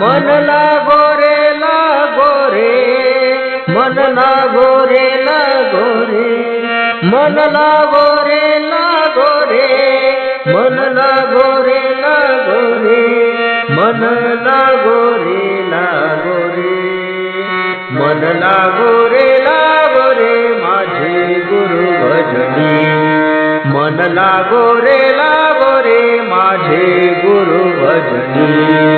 मन लागो रे लागो रे मन लागो रे लागो रे मन लागो रे लागो रे मन लागो रे लागो रे मन लागो रे लागो रे मन लागो रे लागो रे माझे गुरु भजनी. मन लागो रे लागो रे माझे गुरु भजनी.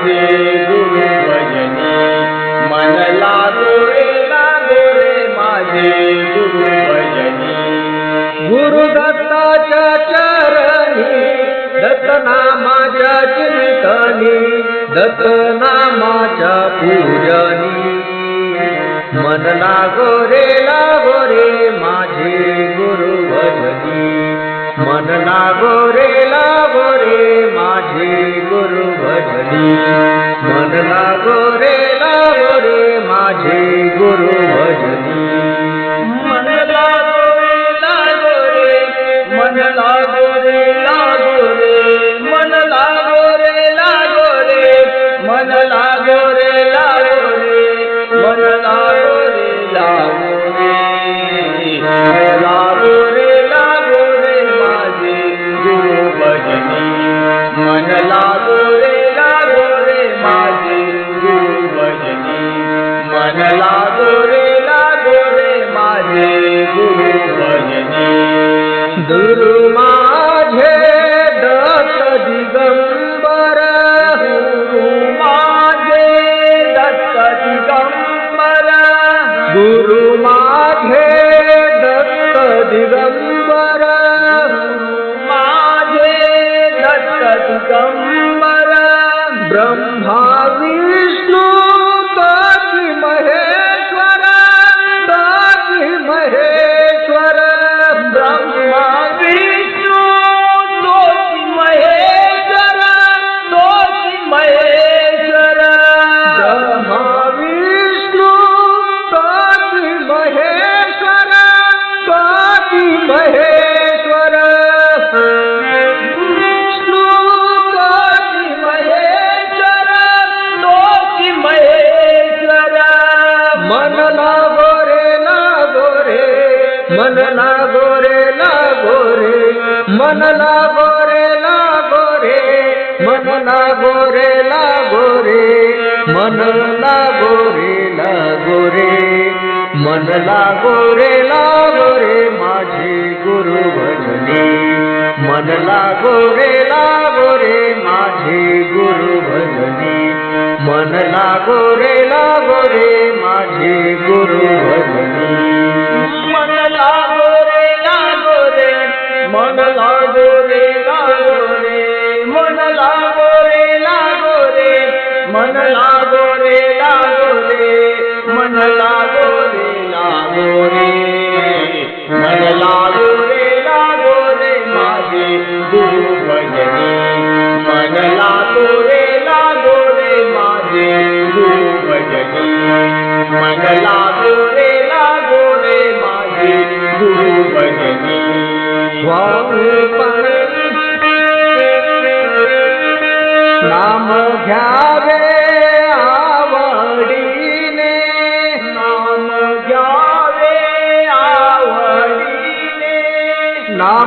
माझे गुरु भजनी मन लागो रे माझे गुरु भजनी गुरु दत्ताच्या चरणी दत्तनामाच्या चिंतनी दत्तनामाच्या पूजनी. मन लागो लागोरे रे माझे गुरु भजनी मन लागो लागोरे रे माझे गुरु भजनी मन लागो रे लागो रे मन लागो माझे गुरु भजनी गुरु माझे दत्त दिगंबर गुरु माझे दत्त दिगंबर. गुरु माझे दत्त दिगंबर माझे दत्त दिगंबर. ब्रह्मा मन लागो रे लागो रे मन लागो रे लागो रे मन लागो रे लागो रे मन लागो रे लागो रे माझे गुरु भजनी. मन लागो रे लागो रे माझे गुरु भजनी. मन लागो रे लागो रे माझे गुरु भजनी. लागो रे लागो रे मन लागो रे लागो रे मन लागो रे लागो रे माझे गुरु भजनी. मन लागो रे लागो रे माझे गुरु भजनी. मन लागो रे लागो रे माझे गुरु भजनी. नाम घ्यावे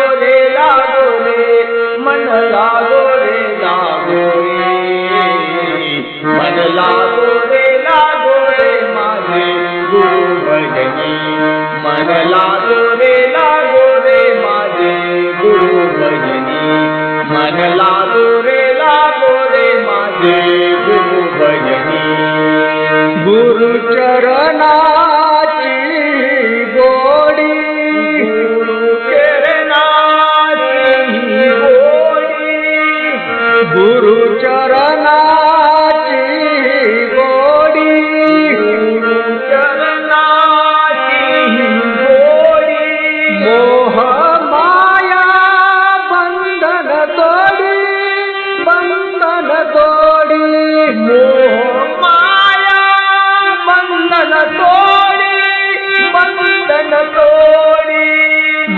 गोरे रे लागो रे मन लागो रे लागो रे मन लागो रे लागो रे माझे गुरु भजनी मन लागो रे लागो रे माझे गुरु भजनी मन लागो रे लागो रे माझे गुरु भजनी गुरु चरणाची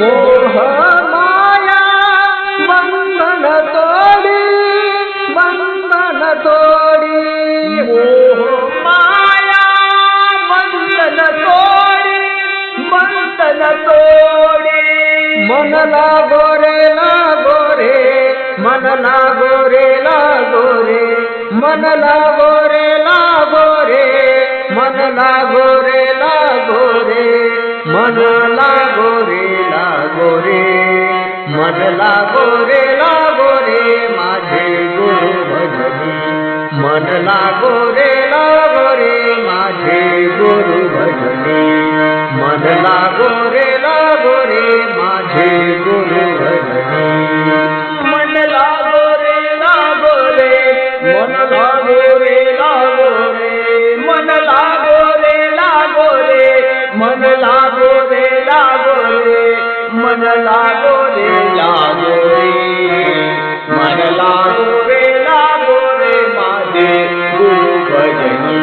मोह माया बंधन तोडी बंधन तोडी मोह माया बंधन तोडी बंधन तोडी मन लागो रे लागो रे गोरे मनला रे लागो रे मनला गोरे। रे रे मन लागो रे लागो रे मन लागो रे लागो रे माझे गुरु भजनी मन लागो रे लागो रे माझे गुरु भजनी मन लागो रे मन लागो रे लागो रे मन लागो रे लागो रे माझे गुरु भजनी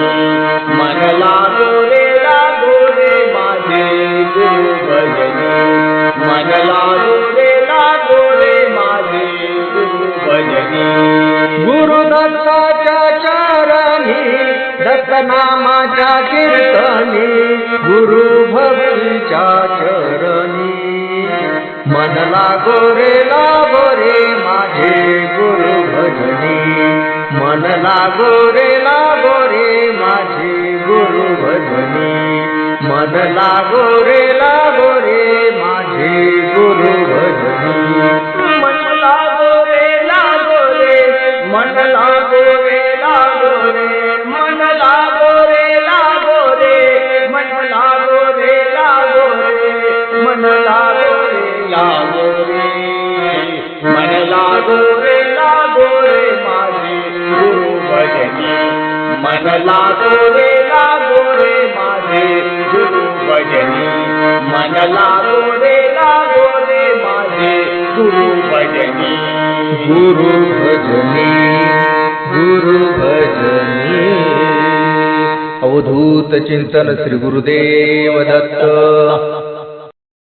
मन लागो रे लागो रे माझे गुरु भजनी मन लागो रे लागो रे माझे गुरु भजनी गुरु दत्ताच्या चरणी दत्त नामाच्या कीर्तनी गुरु भक्तीच्या चरणी मनला गोरे रे माझे गुरु भजनी। मनला गोरे रे माझे गुरु भजनी। मन लागो भजनी मन लागो रे लागो रे माझे गुरु भजनी. गुरु भजनी गुरु भजनी. अवधूत चिंतन श्री गुरुदेव दत्त.